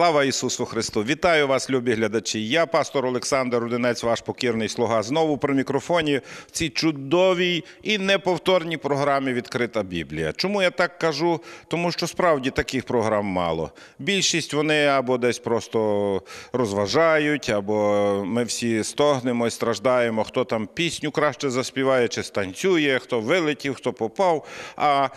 Слава Ісусу Христу! Вітаю вас, любі глядачі. Я, пастор Олександр Рудинець, ваш покірний слуга, знову при мікрофоні в цій чудовій і неповторній програмі Відкрита Біблія. Чому я так кажу? Тому що справді таких програм мало. Більшість вони або десь просто розважають, або ми всі стогнемо і страждаємо, хто там пісню краще заспіває чи станцює, хто вилетів, хто попав. А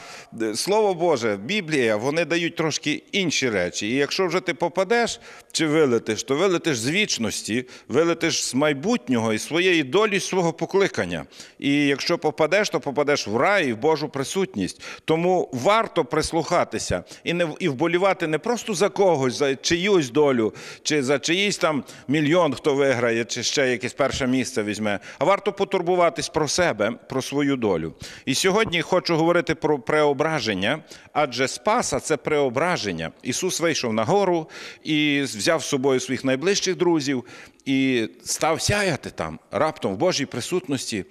е, Слово Боже, Біблія, вони дають трошки інші речі. І якщо вже ти попадеш чи вилетиш, то вилетиш з вічності, вилетиш з майбутнього і своєї долі, свого покликання. І якщо попадеш, то попадеш в рай і в Божу присутність. Тому варто прислухатися і не і вболівати не просто за когось, за чиюсь долю, чи за чиїсь там мільйон, хто виграє, чи ще якесь перше місце візьме. А варто потурбуватись про себе, про свою долю. І сьогодні хочу говорити про преображення, адже Спаса це преображення. Ісус вийшов на гору і взяв з собою своїх найближчих друзів і став сяяти там раптом в Божій присутності.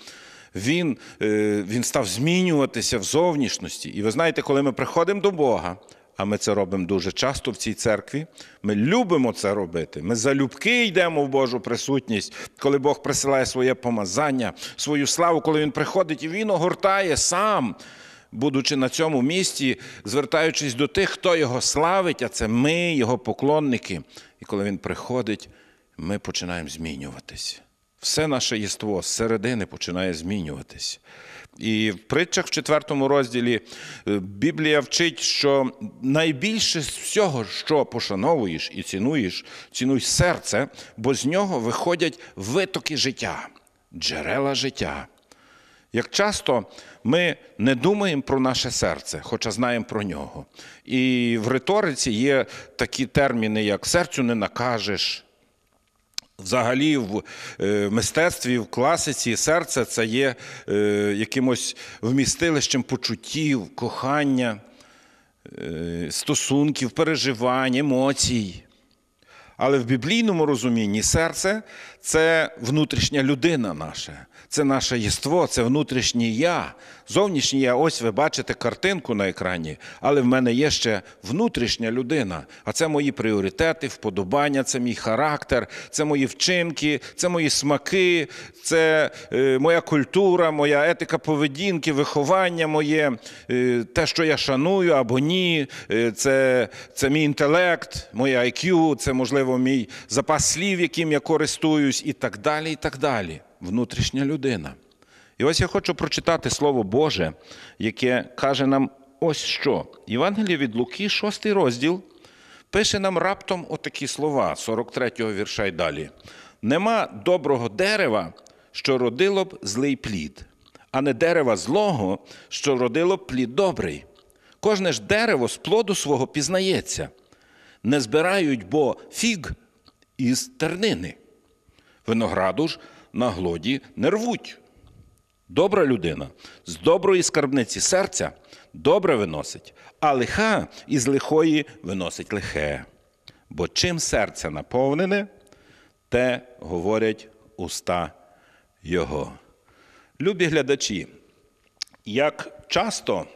Він, е, він став змінюватися в зовнішності. І ви знаєте, коли ми приходимо до Бога, а ми це робимо дуже часто в цій церкві. Ми любимо це робити. Ми залюбки йдемо в Божу присутність, коли Бог присилає своє помазання, свою славу, коли Він приходить і Він огортає сам, будучи на цьому місці, звертаючись до тих, хто його славить, а це ми, його поклонники. І коли він приходить, ми починаємо змінюватись. Все наше єство зсередини починає змінюватись. І в притчах в четвертому розділі е, Біблія вчить, що найбільше з всього, що пошановуєш і цінуєш, цінуй серце, бо з нього виходять витоки життя, джерела життя. Як часто ми не думаємо про наше серце, хоча знаємо про нього. І в риториці є такі терміни, як серцю не накажеш. Взагалі, в е, мистецтві, в класиці серце це є е, якимось вмістилищем почуттів, кохання, е, стосунків, переживань, емоцій. Але в біблійному розумінні серце це внутрішня людина наша, це наше єство, це внутрішнє я. Зовнішнє я, ось ви бачите картинку на екрані, але в мене є ще внутрішня людина. А це мої пріоритети, вподобання, це мій характер, це мої вчинки, це мої смаки, це е, моя культура, моя етика поведінки, виховання моє, е, те, що я шаную або ні, е, це, це мій інтелект, моє IQ, це, можливо, мій запас слів, яким я користуюсь, і так далі, і так далі. Внутрішня людина. І ось я хочу прочитати Слово Боже, яке каже нам ось що. Євангеліє від Луки, 6 розділ, пише нам раптом отакі слова, 43-го вірша й далі. Нема доброго дерева, що родило б злий плід, а не дерева злого, що родило б плід добрий. Кожне ж дерево з плоду свого пізнається. Не збирають бо фіг із тернини. Винограду ж на глоді не рвуть. Добра людина з доброї скарбниці серця добре виносить, а лиха із лихої виносить лихе. Бо чим серце наповнене, те говорять уста його. Любі глядачі, як часто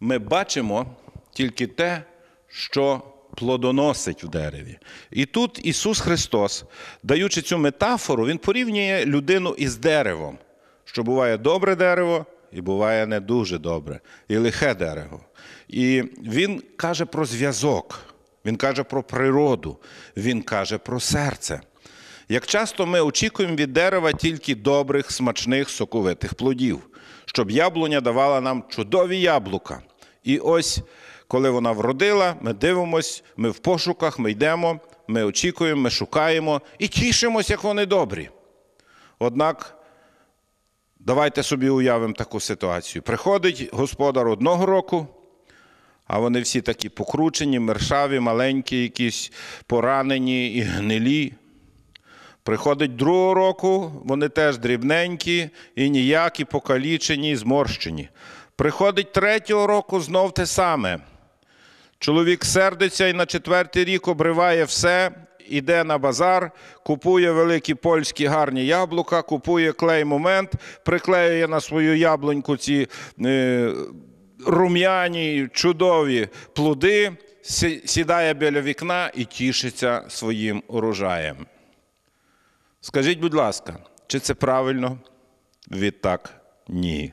ми бачимо тільки те, що плодоносить в дереві. І тут Ісус Христос, даючи цю метафору, Він порівнює людину із деревом, що буває добре дерево і буває не дуже добре, і лихе дерево. І Він каже про зв'язок, Він каже про природу, Він каже про серце. Як часто ми очікуємо від дерева тільки добрих, смачних, соковитих плодів, щоб яблуня давала нам чудові яблука. І ось, коли вона вродила, ми дивимось, ми в пошуках, ми йдемо, ми очікуємо, ми шукаємо і тішимось, як вони добрі. Однак, давайте собі уявимо таку ситуацію. Приходить господар одного року, а вони всі такі покручені, мершаві, маленькі, якісь поранені і гнилі. Приходить другого року, вони теж дрібненькі і ніякі, покалічені, зморщені. Приходить третього року знов те саме. Чоловік сердиться і на четвертий рік обриває все, іде на базар, купує великі польські гарні яблука, купує клей момент, приклеює на свою яблуньку ці е, рум'яні, чудові плоди сідає біля вікна і тішиться своїм урожаєм. Скажіть, будь ласка, чи це правильно? Відтак ні.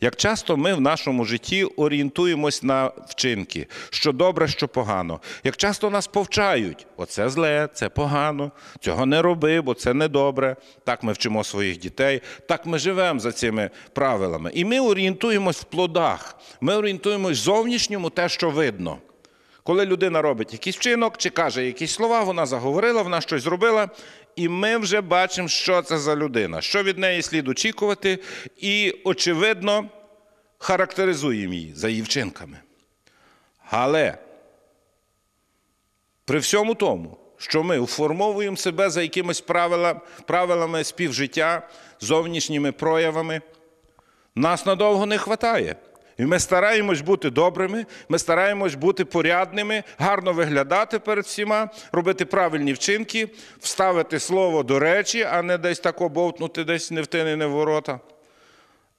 Як часто ми в нашому житті орієнтуємось на вчинки, що добре, що погано. Як часто нас повчають, оце зле, це погано, цього не роби, бо це не добре. Так ми вчимо своїх дітей, так ми живемо за цими правилами. І ми орієнтуємось в плодах, ми орієнтуємось в зовнішньому те, що видно. Коли людина робить якийсь вчинок чи каже якісь слова, вона заговорила, вона щось зробила, і ми вже бачимо, що це за людина, що від неї слід очікувати, і, очевидно, характеризуємо її за її вчинками. Але при всьому тому, що ми уформовуємо себе за якимись правила, правилами співжиття, зовнішніми проявами, нас надовго не вистачає. І ми стараємось бути добрими, ми стараємось бути порядними, гарно виглядати перед всіма, робити правильні вчинки, вставити слово до речі, а не десь тако бовтнути, десь не в тини, не в ворота.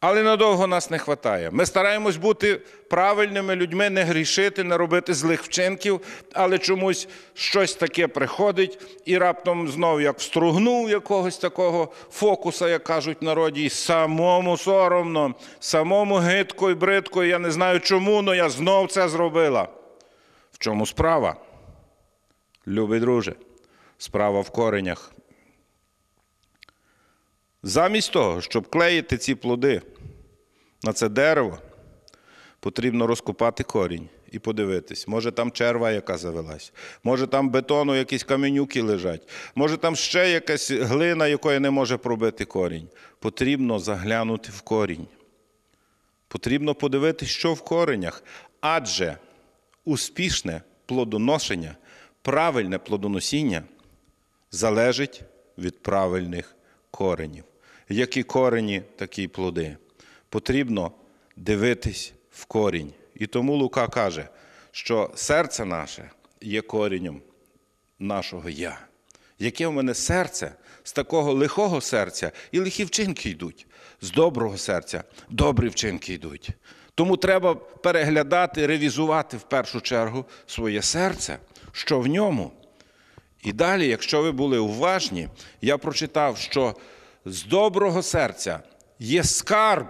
Але надовго нас не вистачає. Ми стараємось бути правильними людьми, не грішити, не робити злих вчинків, але чомусь щось таке приходить і раптом знов як встругнув якогось такого фокуса, як кажуть в народі, і самому соромно, самому гидко і бридко, я не знаю чому, але я знов це зробила. В чому справа? Любий друже, справа в коренях. Замість того, щоб клеїти ці плоди на це дерево, потрібно розкопати корінь і подивитись. Може, там черва, яка завелась, може там бетону якісь каменюки лежать, може там ще якась глина, якої не може пробити корінь. Потрібно заглянути в корінь. Потрібно подивитись, що в коренях. Адже успішне плодоношення, правильне плодоносіння залежить від правильних коренів. Які корені, такі плоди. Потрібно дивитись в корінь. І тому Лука каже, що серце наше є коренем нашого я. Яке в мене серце, з такого лихого серця і лихі вчинки йдуть, з доброго серця добрі вчинки йдуть. Тому треба переглядати, ревізувати в першу чергу своє серце, що в ньому. І далі, якщо ви були уважні, я прочитав, що з доброго серця є скарб.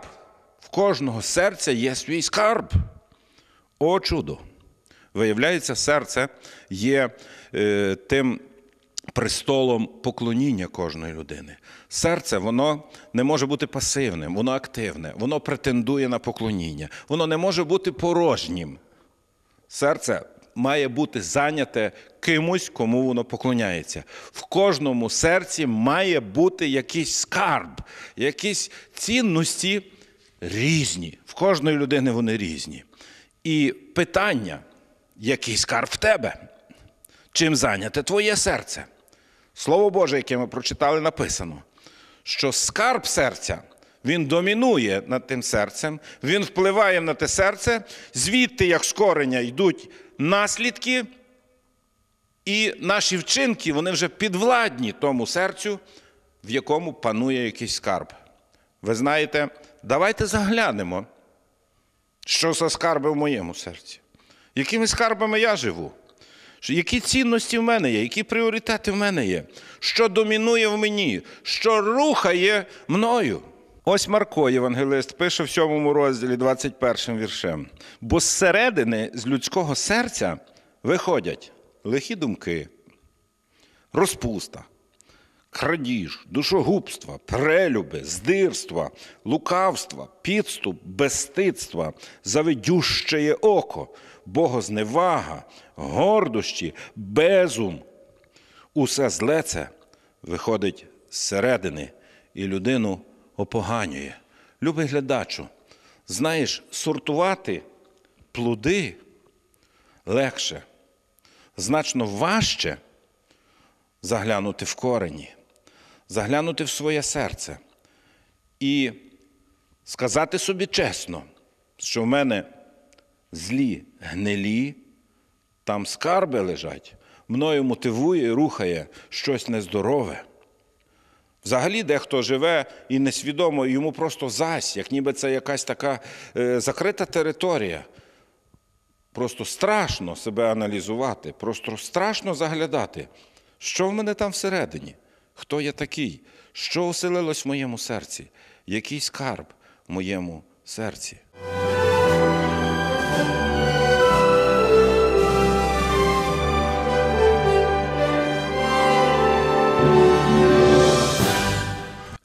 В кожного серця є свій скарб. О, чудо! Виявляється, серце є е, тим престолом поклоніння кожної людини. Серце воно не може бути пасивним, воно активне, воно претендує на поклоніння, воно не може бути порожнім. Серце має бути зайняте кимось, кому воно поклоняється. В кожному серці має бути якийсь скарб, якісь цінності різні. В кожної людини вони різні. І питання, який скарб в тебе? Чим зайняте твоє серце? Слово Боже, яке ми прочитали, написано, що скарб серця. Він домінує над тим серцем, він впливає на те серце, звідти, як з кореня, йдуть наслідки, і наші вчинки вони вже підвладні тому серцю, в якому панує якийсь скарб. Ви знаєте, давайте заглянемо, що за скарби в моєму серці. Якими скарбами я живу? Які цінності в мене є, які пріоритети в мене є, що домінує в мені, що рухає мною. Ось Марко, євангелист, пише в сьомому розділі 21 віршем. Бо зсередини з людського серця виходять лихі думки, розпуста, крадіж, душогубства, перелюби, здирства, лукавства, підступ, безстидства, завидющеє око, богозневага, гордощі, безум. Усе зле це виходить зсередини і людину опоганює. Любий глядачу, знаєш, сортувати плоди легше, значно важче заглянути в корені, заглянути в своє серце і сказати собі чесно, що в мене злі гнилі, там скарби лежать, мною мотивує рухає щось нездорове. Взагалі, дехто живе і несвідомо, йому просто зась, як ніби це якась така е, закрита територія. Просто страшно себе аналізувати, просто страшно заглядати, що в мене там всередині, хто я такий, що оселилось в моєму серці, який скарб в моєму серці.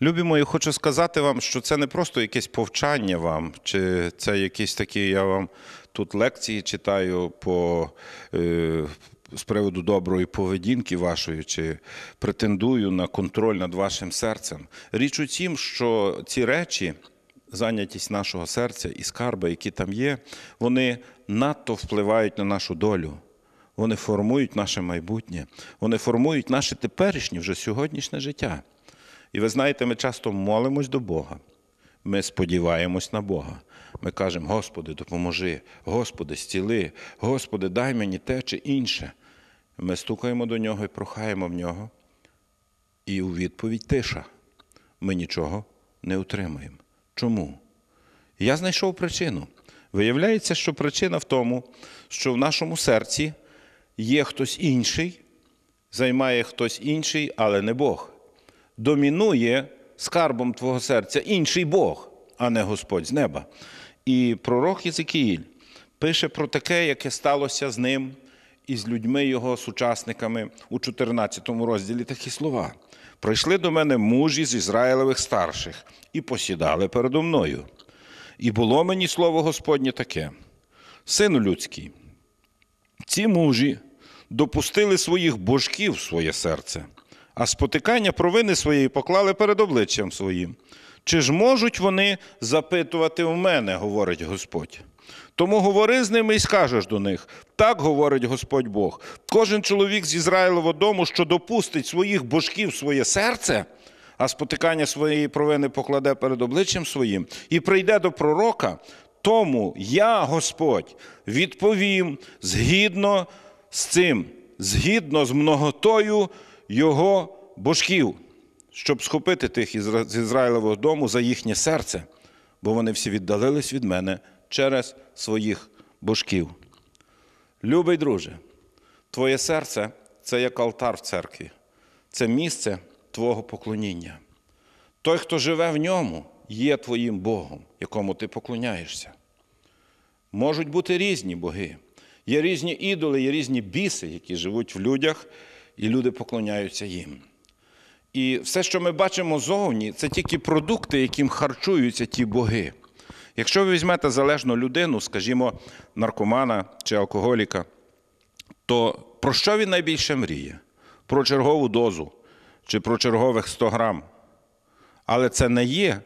Любі мої, хочу сказати вам, що це не просто якесь повчання вам, чи це якісь такі, я вам тут лекції читаю по, е, з приводу доброї поведінки вашої, чи претендую на контроль над вашим серцем. Річ у тім, що ці речі, зайнятість нашого серця і скарби, які там є, вони надто впливають на нашу долю. Вони формують наше майбутнє, вони формують наше теперішнє, вже сьогоднішнє життя. І ви знаєте, ми часто молимось до Бога. Ми сподіваємось на Бога. Ми кажемо, Господи, допоможи, Господи, зціли, Господи, дай мені те чи інше. Ми стукаємо до нього і прохаємо в нього. І у відповідь тиша. Ми нічого не отримаємо. Чому? Я знайшов причину. Виявляється, що причина в тому, що в нашому серці є хтось інший, займає хтось інший, але не Бог домінує скарбом твого серця інший Бог, а не Господь з неба. І пророк Єзекіїль пише про таке, яке сталося з ним і з людьми його сучасниками у 14 розділі такі слова. Прийшли до мене мужі з Ізраїлевих старших і посідали передо мною. І було мені слово Господнє таке: Сину людський, ці мужі допустили своїх божків в своє серце, а спотикання провини своєї поклали перед обличчям своїм. Чи ж можуть вони запитувати в мене, говорить Господь? Тому говори з ними і скажеш до них: так говорить Господь Бог. Кожен чоловік з Ізраїлового дому, що допустить своїх божків своє серце, а спотикання своєї провини покладе перед обличчям своїм, і прийде до пророка, тому я, Господь, відповім згідно з цим, згідно з многотою його божків, щоб схопити тих з Ізраїлевого дому за їхнє серце, бо вони всі віддалились від мене через своїх божків. Любий друже, твоє серце це як алтар в церкві, це місце твого поклоніння. Той, хто живе в ньому, є твоїм Богом, якому ти поклоняєшся. Можуть бути різні боги. Є різні ідоли, є різні біси, які живуть в людях, і люди поклоняються їм. І все, що ми бачимо зовні, це тільки продукти, яким харчуються ті боги. Якщо ви візьмете залежну людину, скажімо, наркомана чи алкоголіка, то про що він найбільше мріє? Про чергову дозу чи про чергових 100 грам. Але це не є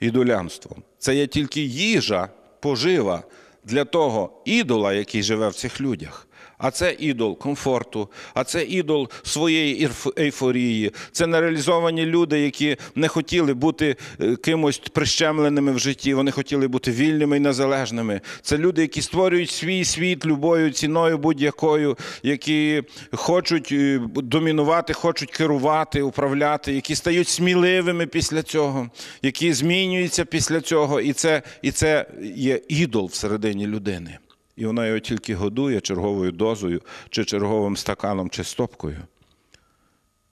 ідолянством. Це є тільки їжа, пожива для того ідола, який живе в цих людях. А це ідол комфорту, а це ідол своєї ейфорії. Це нереалізовані люди, які не хотіли бути е, кимось прищемленими в житті, вони хотіли бути вільними і незалежними. Це люди, які створюють свій світ любою ціною будь-якою, які хочуть е, домінувати, хочуть керувати, управляти, які стають сміливими після цього, які змінюються після цього. І це, і це є ідол всередині людини. І вона його тільки годує черговою дозою, чи черговим стаканом, чи стопкою.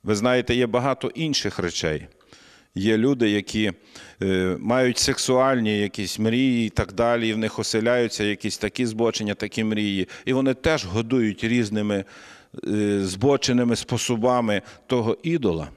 Ви знаєте, є багато інших речей. Є люди, які е, мають сексуальні якісь мрії і так далі, і в них оселяються якісь такі збочення, такі мрії. І вони теж годують різними е, збоченими способами того ідола.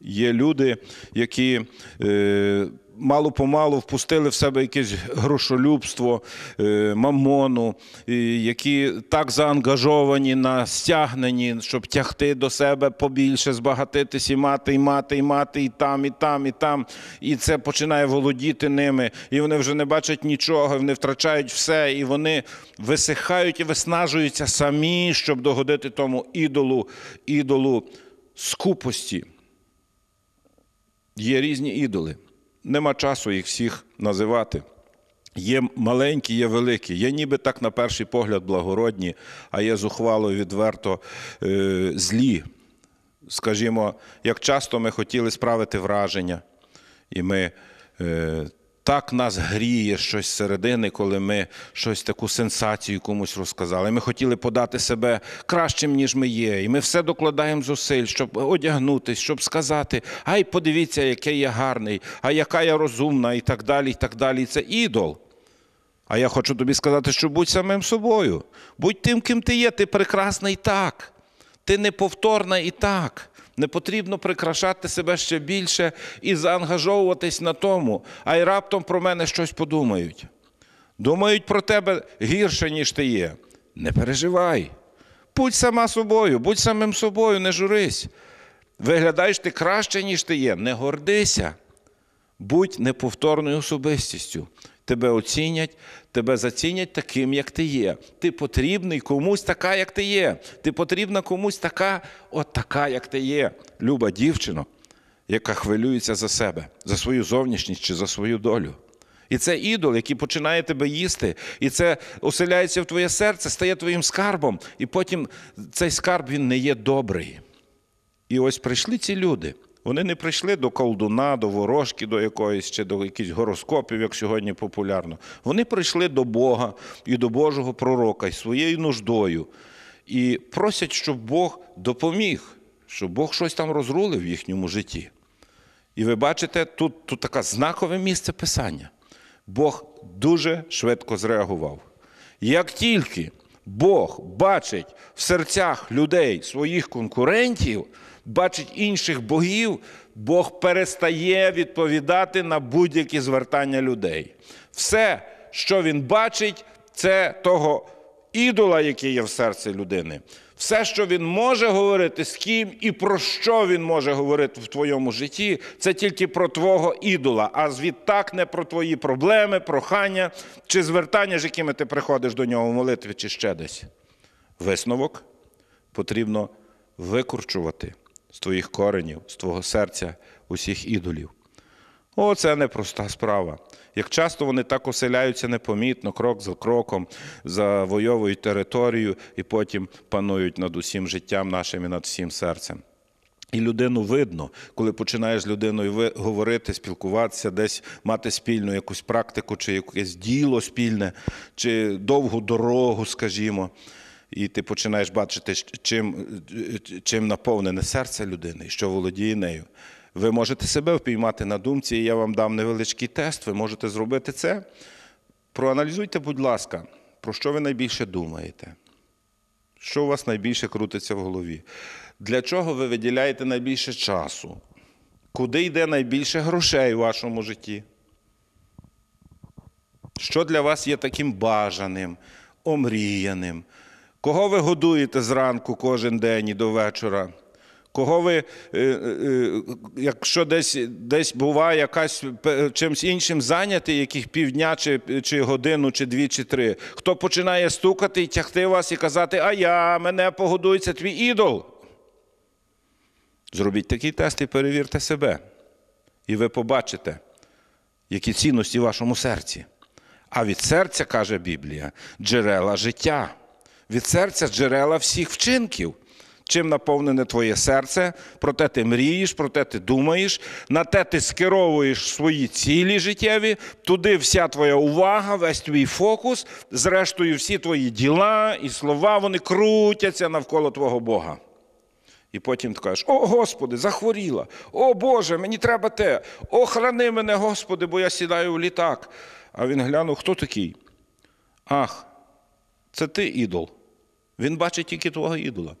Є люди, які е, мало-помалу впустили в себе якесь грошолюбство, е, мамону, які так заангажовані на стягненні, щоб тягти до себе побільше, збагатитись і мати, і мати, і мати, і там, і там, і там. І це починає володіти ними. І вони вже не бачать нічого, вони втрачають все, і вони висихають і виснажуються самі, щоб догодити тому ідолу, ідолу скупості. Є різні ідоли. Нема часу їх всіх називати. Є маленькі, є великі, є ніби так на перший погляд благородні, а є зухвало відверто е, злі. Скажімо, як часто ми хотіли справити враження, і ми е, так нас гріє щось зсередини, коли ми щось таку сенсацію комусь розказали. Ми хотіли подати себе кращим, ніж ми є. І ми все докладаємо зусиль, щоб одягнутись, щоб сказати, ай, подивіться, який я гарний, а яка я розумна, і так далі. і так далі. Це ідол. А я хочу тобі сказати, що будь самим собою. Будь тим, ким ти є, ти прекрасна і так. Ти неповторна і так. Не потрібно прикрашати себе ще більше і заангажовуватись на тому, а й раптом про мене щось подумають. Думають про тебе гірше, ніж ти є. Не переживай. Будь сама собою, будь самим собою, не журись. Виглядаєш ти краще, ніж ти є. Не гордися. Будь неповторною особистістю. Тебе оцінять, тебе зацінять таким, як ти є. Ти потрібний комусь така, як ти є. Ти потрібна комусь така, от така, як ти є. Люба дівчино, яка хвилюється за себе, за свою зовнішність чи за свою долю. І це ідол, який починає тебе їсти, і це оселяється в твоє серце, стає твоїм скарбом, і потім цей скарб він не є добрий. І ось прийшли ці люди. Вони не прийшли до колдуна, до ворожки, до якоїсь чи до якихось гороскопів, як сьогодні популярно. Вони прийшли до Бога і до Божого пророка із своєю нуждою і просять, щоб Бог допоміг, щоб Бог щось там розрулив в їхньому житті. І ви бачите, тут, тут таке знакове місце писання. Бог дуже швидко зреагував. Як тільки Бог бачить в серцях людей своїх конкурентів, бачить інших богів, Бог перестає відповідати на будь-які звертання людей. Все, що він бачить, це того ідола, який є в серці людини. Все, що він може говорити з ким і про що він може говорити в твоєму житті, це тільки про твого ідола, а звідтак не про твої проблеми, прохання чи звертання, з якими ти приходиш до нього в молитві, чи ще десь. Висновок потрібно викорчувати з твоїх коренів, з твого серця усіх ідолів. О, це непроста справа. Як часто вони так оселяються непомітно, крок за кроком, завойовують територію і потім панують над усім життям нашим і над всім серцем. І людину видно, коли починаєш з людиною говорити, спілкуватися, десь мати спільну якусь практику, чи якесь діло спільне, чи довгу дорогу, скажімо. І ти починаєш бачити, чим чим наповнене серце людини, що володіє нею. Ви можете себе впіймати на думці, і я вам дам невеличкий тест, ви можете зробити це. Проаналізуйте, будь ласка, про що ви найбільше думаєте? Що у вас найбільше крутиться в голові? Для чого ви виділяєте найбільше часу? Куди йде найбільше грошей у вашому житті? Що для вас є таким бажаним, омріяним? Кого ви годуєте зранку кожен день і до вечора? Кого ви, якщо десь десь буває якась чимось іншим зайнятий, яких півдня, чи чи годину, чи дві, чи три, хто починає стукати і тягти вас і казати, а я, мене погодується твій ідол. Зробіть такий тест і перевірте себе. І ви побачите, які цінності в вашому серці. А від серця, каже Біблія, джерела життя. Від серця джерела всіх вчинків. Чим наповнене твоє серце, про те ти мрієш, про те ти думаєш, на те ти скеровуєш свої цілі життєві, туди вся твоя увага, весь твій фокус, зрештою, всі твої діла і слова вони крутяться навколо твого Бога. І потім ти кажеш: О Господи, захворіла! О Боже, мені треба те! Охрани мене, Господи, бо я сідаю в літак. А він глянув, хто такий? Ах, це ти ідол. Він бачить тільки твого ідола.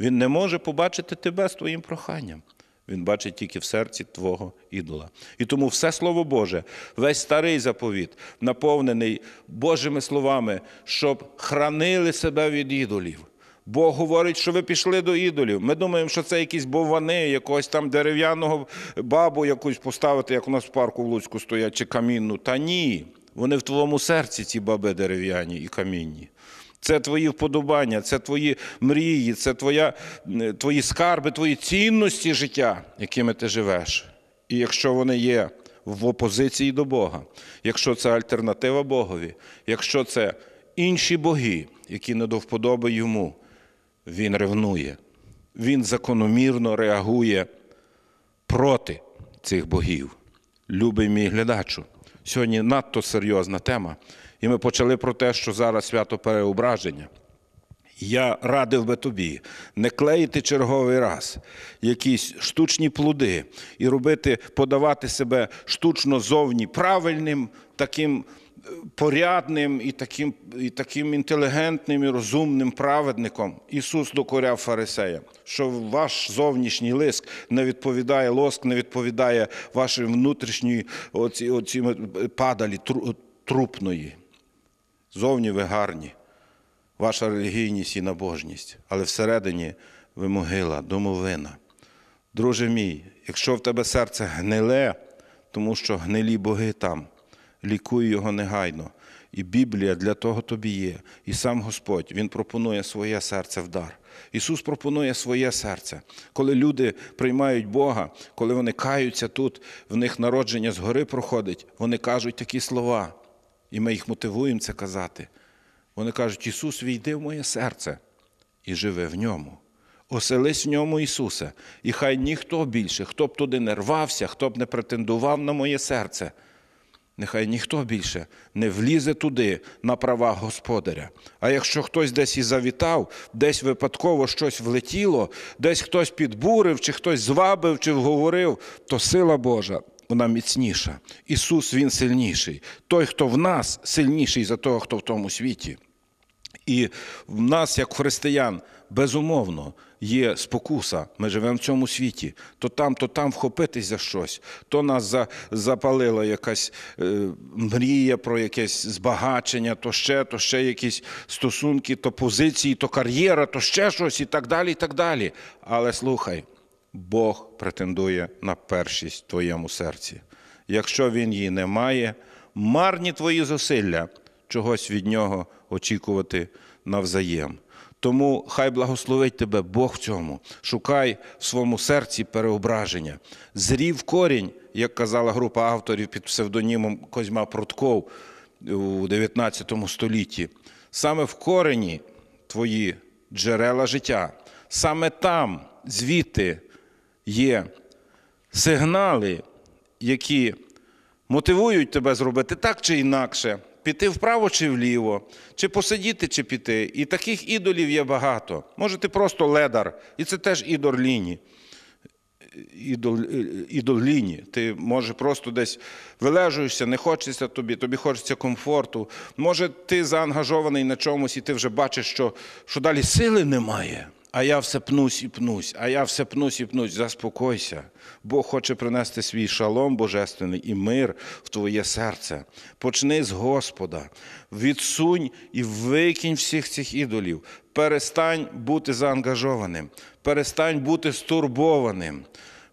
Він не може побачити тебе з твоїм проханням. Він бачить тільки в серці твого ідола. І тому все Слово Боже, весь старий заповіт, наповнений Божими словами, щоб хранили себе від ідолів. Бог говорить, що ви пішли до ідолів. Ми думаємо, що це якісь бовани, якогось там дерев'яного бабу якусь поставити, як у нас в парку в Луцьку стоять, чи камінну. Та ні. Вони в твоєму серці, ці баби дерев'яні і камінні. Це твої вподобання, це твої мрії, це твоя, твої скарби, твої цінності життя, якими ти живеш. І якщо вони є в опозиції до Бога, якщо це альтернатива Богові, якщо це інші боги, які не до вподоби йому, він ревнує, він закономірно реагує проти цих богів. Любий мій глядачу, Сьогодні надто серйозна тема. І ми почали про те, що зараз свято переображення. Я радив би тобі не клеїти черговий раз якісь штучні плоди і робити, подавати себе штучно зовні правильним, таким е, порядним і таким, і таким інтелігентним і розумним праведником. Ісус докоряв фарисеям, що ваш зовнішній лиск не відповідає, лоск не відповідає вашій внутрішній оці, оці падалі трупної. Зовні ви гарні ваша релігійність і набожність, але всередині ви могила, домовина. Друже мій, якщо в тебе серце гниле, тому що гнилі боги там, лікуй його негайно. І Біблія для того тобі є. І сам Господь Він пропонує своє серце в дар. Ісус пропонує своє серце. Коли люди приймають Бога, коли вони каються тут, в них народження згори проходить, вони кажуть такі слова. І ми їх мотивуємо це казати. Вони кажуть, Ісус, війди в моє серце і живи в ньому. Оселись в ньому, Ісусе, і хай ніхто більше, хто б туди не рвався, хто б не претендував на моє серце, нехай ніхто більше не влізе туди на права господаря. А якщо хтось десь і завітав, десь випадково щось влетіло, десь хтось підбурив, чи хтось звабив, чи вговорив, то сила Божа. Вона міцніша. Ісус Він сильніший. Той, хто в нас, сильніший за того, хто в тому світі. І в нас, як християн, безумовно, є спокуса. Ми живемо в цьому світі. То там, то там вхопитись за щось, то нас за, запалила якась е, мрія про якесь збагачення, то ще, то ще якісь стосунки, то позиції, то кар'єра, то ще щось і так далі. і так далі. Але слухай, Бог претендує на першість в твоєму серці. Якщо він її не має, марні твої зусилля чогось від нього очікувати навзаєм. Тому хай благословить тебе Бог в цьому. Шукай в своєму серці переображення. Зрів корінь, як казала група авторів під псевдонімом Козьма Прутков у 19 столітті. Саме в корені твої джерела життя. Саме там, звідти є сигнали, які мотивують тебе зробити так чи інакше, піти вправо чи вліво, чи посидіти, чи піти. І таких ідолів є багато. Може, ти просто ледар, і це теж ідол ліні. Ідол, ідол ліні. Ти може просто десь вилежуєшся, не хочеться тобі, тобі хочеться комфорту. Може, ти заангажований на чомусь, і ти вже бачиш, що, що далі сили немає. А я все пнусь і пнусь, а я все пнусь і пнусь. Заспокойся. Бог хоче принести свій шалом божественний і мир в твоє серце. Почни з Господа, відсунь і викинь всіх цих ідолів. Перестань бути заангажованим, перестань бути стурбованим.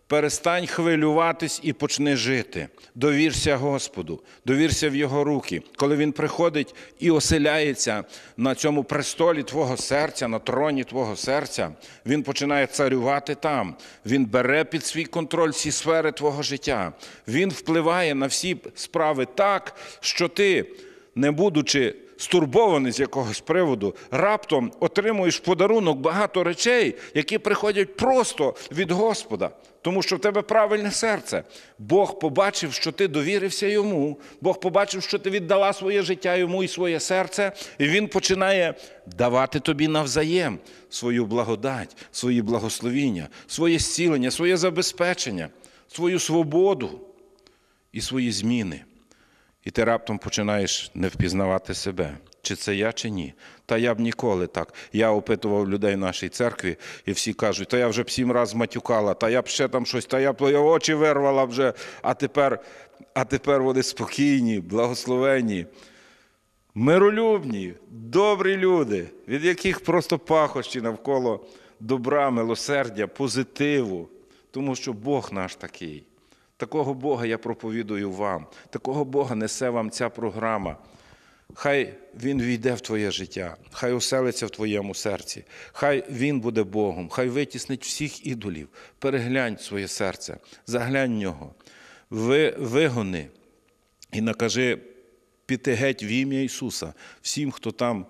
Перестань хвилюватись і почни жити. Довірся Господу, довірся в Його руки. Коли Він приходить і оселяється на цьому престолі Твого серця, на троні Твого серця, Він починає царювати там. Він бере під свій контроль всі сфери Твого життя. Він впливає на всі справи так, що ти, не будучи стурбований з якогось приводу, раптом отримуєш подарунок багато речей, які приходять просто від Господа, тому що в тебе правильне серце. Бог побачив, що ти довірився йому, Бог побачив, що ти віддала своє життя йому і своє серце, і Він починає давати тобі навзаєм свою благодать, свої благословіння, своє зцілення, своє забезпечення, свою свободу і свої зміни. І ти раптом починаєш не впізнавати себе, чи це я, чи ні. Та я б ніколи так. Я опитував людей в нашій церкві, і всі кажуть, та я вже б сім разів матюкала, та я б ще там щось, та я б очі вирвала вже, а тепер, а тепер вони спокійні, благословені, миролюбні, добрі люди, від яких просто пахощі навколо добра, милосердя, позитиву. Тому що Бог наш такий. Такого Бога я проповідую вам, такого Бога несе вам ця програма. Хай Він війде в твоє життя, хай оселиться в твоєму серці, хай Він буде Богом, хай витіснить всіх ідолів. Переглянь своє серце, заглянь в нього, вигони і накажи піти геть в ім'я Ісуса всім, хто там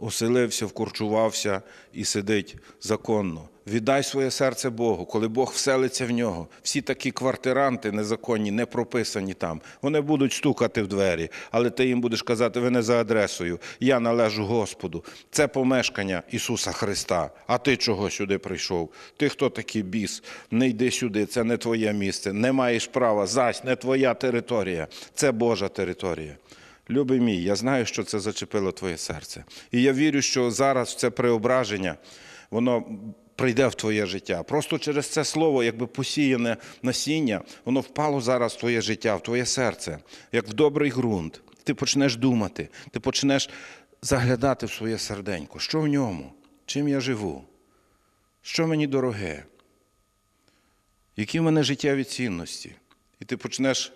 оселився, вкорчувався і сидить законно. Віддай своє серце Богу, коли Бог вселиться в нього. Всі такі квартиранти незаконні, не прописані там. Вони будуть стукати в двері, але ти їм будеш казати, ви не за адресою. Я належу Господу. Це помешкання Ісуса Христа. А ти чого сюди прийшов? Ти хто такий біс? Не йди сюди, це не твоє місце. Не маєш права, зась, не твоя територія. Це Божа територія. Любий мій, я знаю, що це зачепило твоє серце. І я вірю, що зараз це преображення, воно прийде в твоє життя. Просто через це слово, якби посіяне насіння, воно впало зараз в твоє життя, в твоє серце, як в добрий ґрунт. Ти почнеш думати, ти почнеш заглядати в своє серденько. Що в ньому? Чим я живу? Що мені дороге? Які в мене життєві цінності? І ти почнеш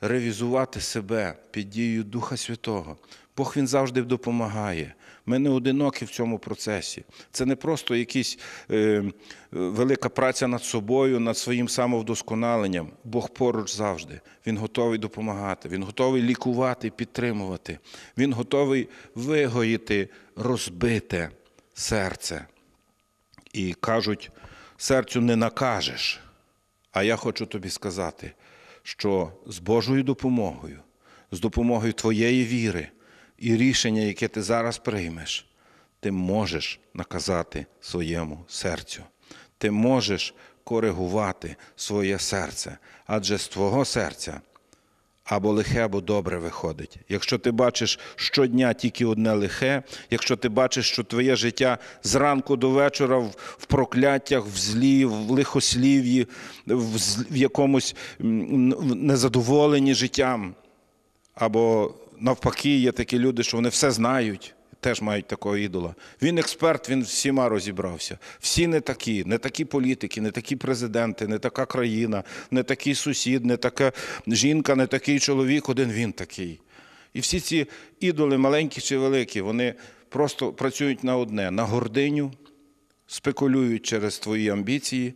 ревізувати себе під дією Духа Святого. Бог він завжди допомагає. Ми не одинокі в цьому процесі. Це не просто якась е, велика праця над собою, над своїм самовдосконаленням. Бог поруч завжди. Він готовий допомагати, він готовий лікувати, підтримувати. Він готовий вигоїти розбите серце. І кажуть, серцю не накажеш. А я хочу тобі сказати, що з Божою допомогою, з допомогою твоєї віри і рішення, яке ти зараз приймеш, ти можеш наказати своєму серцю. Ти можеш коригувати своє серце, адже з твого серця або лихе, або добре виходить. Якщо ти бачиш щодня тільки одне лихе, якщо ти бачиш, що твоє життя зранку до вечора в, прокляттях, в злі, в лихослів'ї, в, в якомусь незадоволенні життям, або навпаки, є такі люди, що вони все знають. Теж мають такого ідола. Він експерт, він всіма розібрався. Всі не такі, не такі політики, не такі президенти, не така країна, не такий сусід, не така жінка, не такий чоловік, один він такий. І всі ці ідоли, маленькі чи великі, вони просто працюють на одне: на гординю, спекулюють через твої амбіції,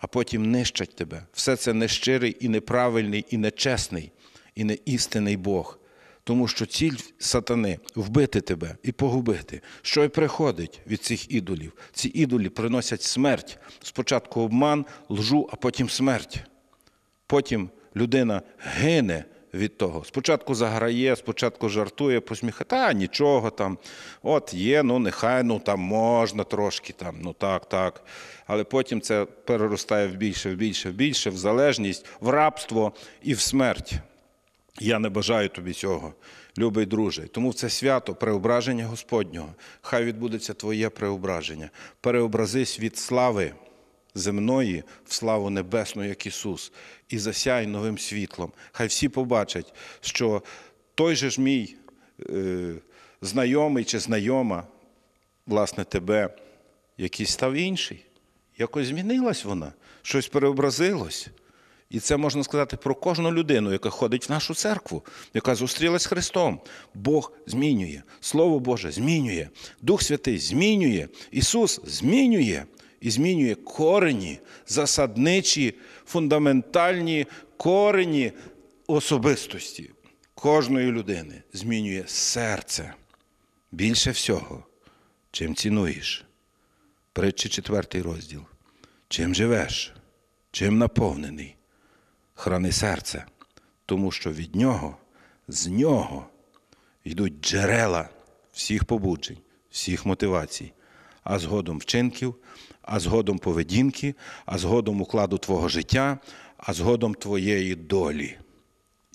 а потім нищать тебе. Все це нещирий і неправильний, і нечесний, і неістинний Бог. Тому що ціль сатани вбити тебе і погубити. Що й приходить від цих ідолів? Ці ідолі приносять смерть. Спочатку обман, лжу, а потім смерть. Потім людина гине від того. Спочатку заграє, спочатку жартує, посміхає, та нічого там. От є, ну нехай, ну там можна трошки, там, ну так, так. Але потім це переростає в більше, в більше, в більше, в залежність, в рабство і в смерть. Я не бажаю тобі цього, любий друже. Тому це свято преображення Господнього. Хай відбудеться твоє преображення. Переобразись від слави земної в славу небесну, як Ісус, і засяй новим світлом. Хай всі побачать, що той же ж мій е, знайомий чи знайома, власне, тебе, який став інший. Якось змінилась вона, щось переобразилось. І це можна сказати про кожну людину, яка ходить в нашу церкву, яка зустрілась з Христом. Бог змінює, Слово Боже змінює, Дух Святий змінює, Ісус змінює і змінює корені, засадничі, фундаментальні корені особистості кожної людини. Змінює серце. Більше всього, чим цінуєш. Притчі четвертий розділ. Чим живеш, чим наповнений храни серце, тому що від нього, з нього йдуть джерела всіх побуджень, всіх мотивацій, а згодом вчинків, а згодом поведінки, а згодом укладу твого життя, а згодом твоєї долі.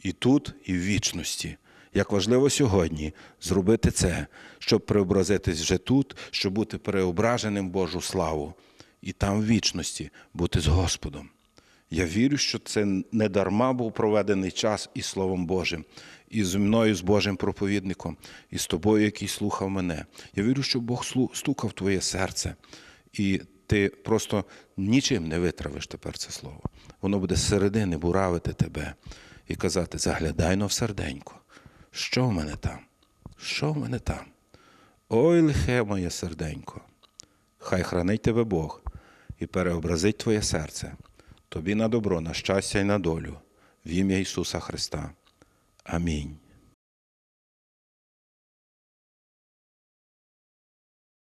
І тут, і в вічності. Як важливо сьогодні зробити це, щоб преобразитись вже тут, щоб бути переображеним Божу славу, і там в вічності бути з Господом. Я вірю, що це не дарма був проведений час із Словом Божим, і зі мною, з Божим проповідником, і з тобою, який слухав мене. Я вірю, що Бог стукав твоє серце, і ти просто нічим не витравиш тепер це слово. Воно буде зсередини буравити тебе і казати: заглядай но в серденько. Що в мене там? Що в мене там? Ой, лихе моє серденько. Хай хранить тебе Бог і переобразить твоє серце, тобі на добро, на щастя і на долю, в ім'я Ісуса Христа. Амінь.